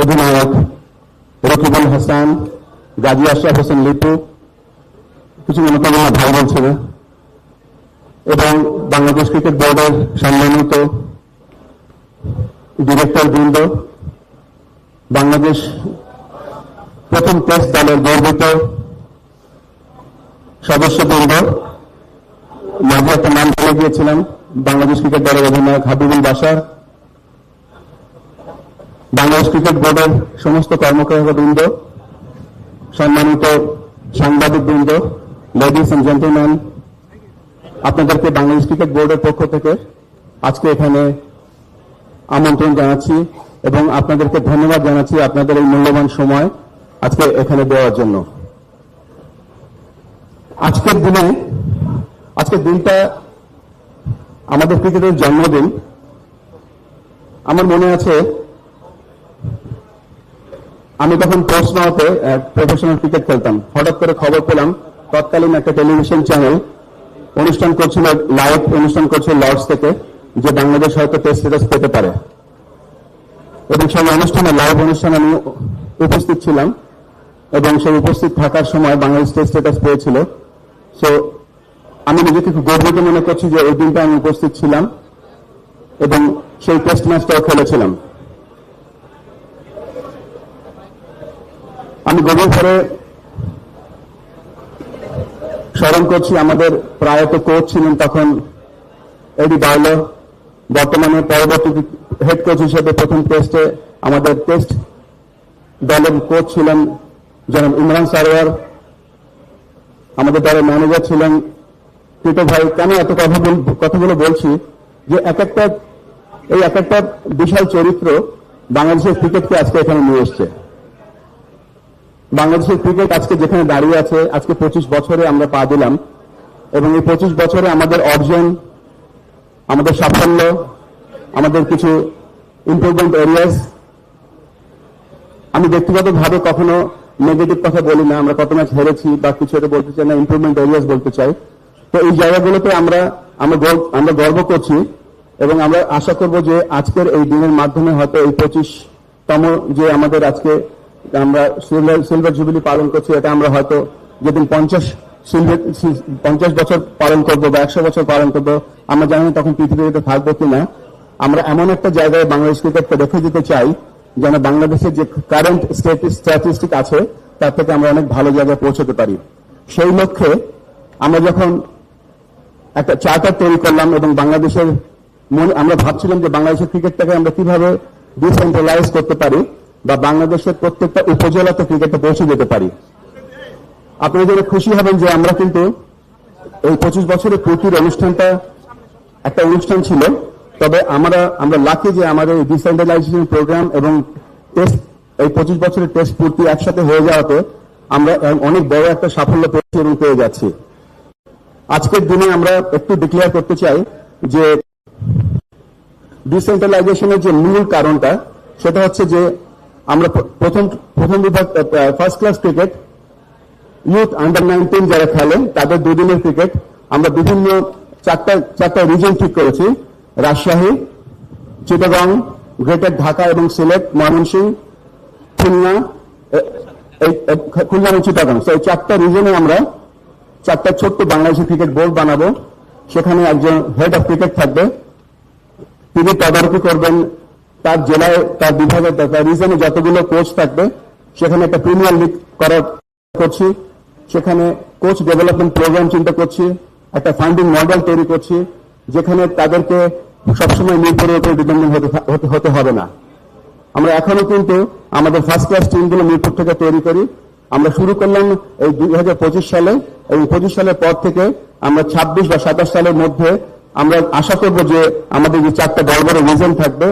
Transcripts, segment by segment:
অধিনায়ক রকিবুল হাসান, গাজী আশরাফ হোসেন লিপু, কিছু মনে করবেন না ভাই বলছে না এবং বাংলাদেশ ক্রিকেট বোর্ডের সম্মানিত ডিরেক্টর বৃন্দ, বাংলাদেশ প্রথম টেস্ট দলের গর্বিত সদস্যবৃন্দ, মাঝে একটা নাম চলে গিয়েছিলাম, বাংলাদেশ ক্রিকেট দলের অধিনায়ক হাবিবুল বাসার বাংলাদেশ ক্রিকেট বোর্ডের সমস্ত কর্মকর্তা বৃন্দ সম্মানিত সাংবাদিক বৃন্দ লেডিস এন্ড জেন্টলম্যান আপনাদেরকে বাংলাদেশ ক্রিকেট বোর্ডের পক্ষ থেকে আজকে এখানে আমন্ত্রণ জানাচ্ছি এবং আপনাদেরকে ধন্যবাদ জানাচ্ছি আপনাদের এই মূল্যবান সময় আজকে এখানে দেওয়ার জন্য। আজকের দিনে, আজকের দিনটা আমাদের ক্রিকেটের জন্মদিন। আমার মনে আছে আমি তখন পোস্ট নাওতে প্রফেশনাল ক্রিকেট খেলতাম। হঠাৎ করে খবর পেলাম, তৎকালীন একটা টেলিভিশন চ্যানেল অনুষ্ঠান করছিল লাইভ অনুষ্ঠান করছিল লর্ডস থেকে, যে বাংলাদেশ হয়তো টেস্ট স্ট্যাটাস পেতে পারে। এবং সেই অনুষ্ঠানে লাইভ অনুষ্ঠানে আমি উপস্থিত ছিলাম, এবং সেই উপস্থিত থাকার সময় বাংলাদেশ টেস্ট স্ট্যাটাস পেয়েছিল। সো আমি নিজেকে খুব গর্বিত মনে করছি যে ওই দিনটা আমি উপস্থিত ছিলাম, এবং সেই টেস্ট ম্যাচটাও খেলেছিলাম। আমি গভীর করে স্মরণ করছি, আমাদের প্রায়ত কোচ ছিলেন তখন এডি বাউলো বর্তমানে পরবর্তী হেড কোচ হিসেবে প্রথম টেস্টে আমাদের টেস্ট দলের কোচ ছিলেন জনাব ইমরান সারোয়ার। আমাদের দলের ম্যানেজার ছিলেন কৃত ভাই। কেন এত কথা কথাগুলো বলছি যে এক একটা, এই এক একটা বিশাল চরিত্র বাংলাদেশের ক্রিকেটকে আজকে এখানে নিয়ে এসছে। বাংলাদেশের ক্রিকেট আজকে যেখানে দাঁড়িয়ে আছে, আজকে পঁচিশ বছরে আমরা পা দিলাম। এবং এই পঁচিশ বছরে আমাদের অর্জন, আমাদের সাফল্য, আমাদের কিছু ইম্প্রুভমেন্ট এরিয়াস আমি ব্যক্তিগতভাবে কখনো নেগেটিভ কথা বলি না, আমরা কত ম্যাচ হেরেছি বা কিছু এটা বলতে চাই না ইম্প্রুভমেন্ট এরিয়াস বলতে চাই। তো এই জায়গাগুলোতে আমরা আমরা আমরা গর্ব করছি এবং আমরা আশা করব যে আজকের এই দিনের মাধ্যমে হয়তো এই পঁচিশতম যে আমাদের আজকে আমরা সিলভার জুবিলি পালন করছি, এটা আমরা হয়তো যেদিন পঞ্চাশ পঞ্চাশ বছর পালন করব বা একশো বছর পালন করব, আমরা জানি তখন পৃথিবীতে থাকব কিনা। আমরা এমন একটা জায়গায় বাংলাদেশ ক্রিকেটকে রেখে দিতে চাই, যেন বাংলাদেশের যে কারেন্ট স্ট্যাটিস্টিক আছে, তার থেকে আমরা অনেক ভালো জায়গায় পৌঁছতে পারি। সেই লক্ষ্যে আমরা যখন একটা চার্টার তৈরি করলাম এবং বাংলাদেশের আমরা ভাবছিলাম যে বাংলাদেশের ক্রিকেটটাকে আমরা কীভাবে ডিসেন্ট্রালাইজ করতে পারি বা বাংলাদেশের প্রত্যেকটা উপজেলাতে ক্রিকেটটা পৌঁছে যেতে পারি। আপনারা জেনে খুশি হবেন যে আমরা কিন্তু এই পঁচিশ বছরের পূর্তির অনুষ্ঠানটা একটা অনুষ্ঠান ছিল, তবে আমরা আমরা লাকি যে আমাদের ডিসেন্ট্রালাইজেশন প্রোগ্রাম এবং টেস্ট এই পঁচিশ বছরের টেস্ট পূর্তি একসাথে হয়ে যাওয়াতে আমরা অনেক বড় একটা সাফল্য পেয়েছি এবং পেয়ে যাচ্ছি। আজকের দিনে আমরা একটু ডিক্লেয়ার করতে চাই যে ডিসেন্ট্রালাইজেশনের যে মূল কারণটা, সেটা হচ্ছে যে আমরা প্রথম প্রথম বিভাগ first class cricket youth under nineteen যারা খেলে তাদের দুদিনের ক্রিকেট আমরা বিভিন্ন চারটা চারটা রিজন ঠিক করেছি। রাজশাহী, চিটাগং গ্রেটার ঢাকা এবং সিলেট, ময়মনসিংহ, খুলনা খুলনা এবং চিটাগং। এই চারটা রিজনে আমরা চারটা ছোট্ট বাংলাদেশি ক্রিকেট বোর্ড বানাবো। সেখানে একজন হেড অফ ক্রিকেট থাকবে। তিনি তদারকি করবেন তার জেলায়, তার বিভাগে, তার রিজনে যতগুলো কোচ থাকবে, সেখানে একটা প্রিমিয়ার লিগ করার করছি। সেখানে কোচ ডেভেলপমেন্ট প্রোগ্রাম চিন্তা করছি, একটা ফান্ডিং মডেল তৈরি করছি, যেখানে তাদেরকে সবসময় নির্ভরের উপর ডিপেন্ডেন্ট হতে হবে না। আমরা এখনও কিন্তু আমাদের ফার্স্ট ক্লাস টিমগুলো মিরপুর থেকে তৈরি করি। আমরা শুরু করলাম এই দুই হাজার পঁচিশ সালে এবং পঁচিশ সালের পর থেকে আমরা ছাব্বিশ বা সাতাশ সালের মধ্যে আমরা আশা করব যে আমাদের যে চারটা বড় বড় রিজন থাকবে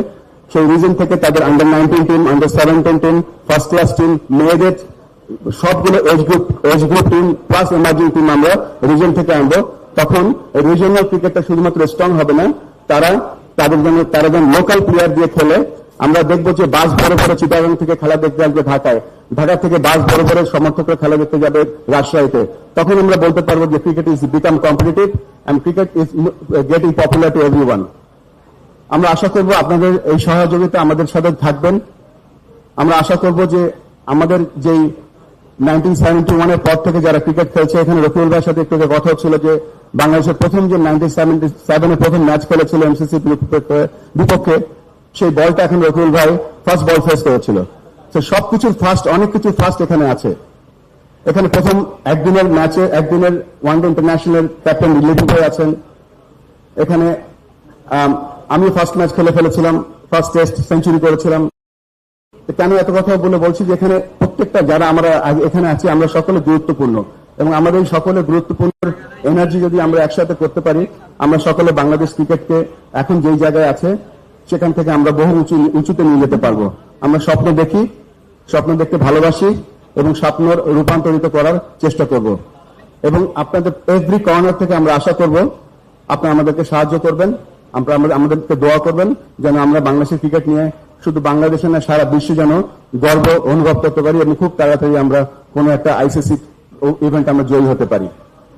সেই রিজন থেকে তাদের under nineteen team under seventeen team first class team মেয়েদের সবগুলো age group age group team plus emerging team আমরা রিজন থেকে আনব। তখন রিজনাল ক্রিকেটটা শুধুমাত্র স্ট্রং হবে না, তারা তাদের জন্য, তারা যেন লোকাল প্লেয়ার দিয়ে খেলে। আমরা দেখব যে বাস ভরে ভরে চিটাগাং থেকে খেলা দেখতে আসবে ঢাকায়। ঢাকা থেকে বাস ভরে ভরে সমর্থকরা খেলা দেখতে যাবে রাজশাহীতে। তখন আমরা বলতে পারব যে cricket is become competitive and cricket is getting popular to every আমরা আশা করব আপনাদের এই সহযোগিতা আমাদের সাথে থাকবেন। আমরা আশা করব যে আমাদের যেই নাইনটিন সেভেন্টি ওয়ানের পর থেকে যারা ক্রিকেট খেলছে, এখানে রফিউল ভাইয়ের সাথে একটু কথা হচ্ছিল যে বাংলাদেশের প্রথম যে নাইনটিন সেভেন্টি সেভেনে প্রথম ম্যাচ খেলেছিল এমসিসি বিপক্ষে, সেই বলটা এখন রফিউল ভাই ফার্স্ট বল ফেস করেছিল। তো সবকিছুর ফার্স্ট অনেক কিছু ফার্স্ট এখানে আছে। এখানে প্রথম একদিনের ম্যাচে, একদিনের ওয়ানডে ইন্টারন্যাশনাল ক্যাপ্টেন রিলেটিভ হয়ে আছেন। এখানে আম, ফার্স্ট ম্যাচ খেলে ফেলেছিলাম ফার্স্ট টেস্ট সেঞ্চুরি করেছিলাম। কেন এত কথা বলে বলছি যে এখানে প্রত্যেকটা যারা আমরা এখানে আছি আমরা সকলে গুরুত্বপূর্ণ। এবং আমাদের সকলে গুরুত্বপূর্ণ এনার্জি যদি আমরা একসাথে করতে পারি আমরা সকলে বাংলাদেশ ক্রিকেটকে এখন যেই জায়গায় আছে সেখান থেকে আমরা বহু উঁচু উঁচুতে নিয়ে যেতে পারব। আমরা স্বপ্ন দেখি স্বপ্ন দেখতে ভালোবাসি এবং স্বপ্ন রূপান্তরিত করার চেষ্টা করব। এবং আপনাদের এভরি কর্নার থেকে আমরা আশা করব আপনারা আমাদেরকে সাহায্য করবেন। আমরা- আমাদেরকে দোয়া করবেন যেন আমরা বাংলাদেশের ক্রিকেট নিয়ে শুধু বাংলাদেশে না, সারা বিশ্বে যেন গর্ব অনুভব করতে পারি এবং খুব তাড়াতাড়ি আমরা কোনো একটা আইসিসি ইভেন্ট আমরা জয়ী হতে পারি।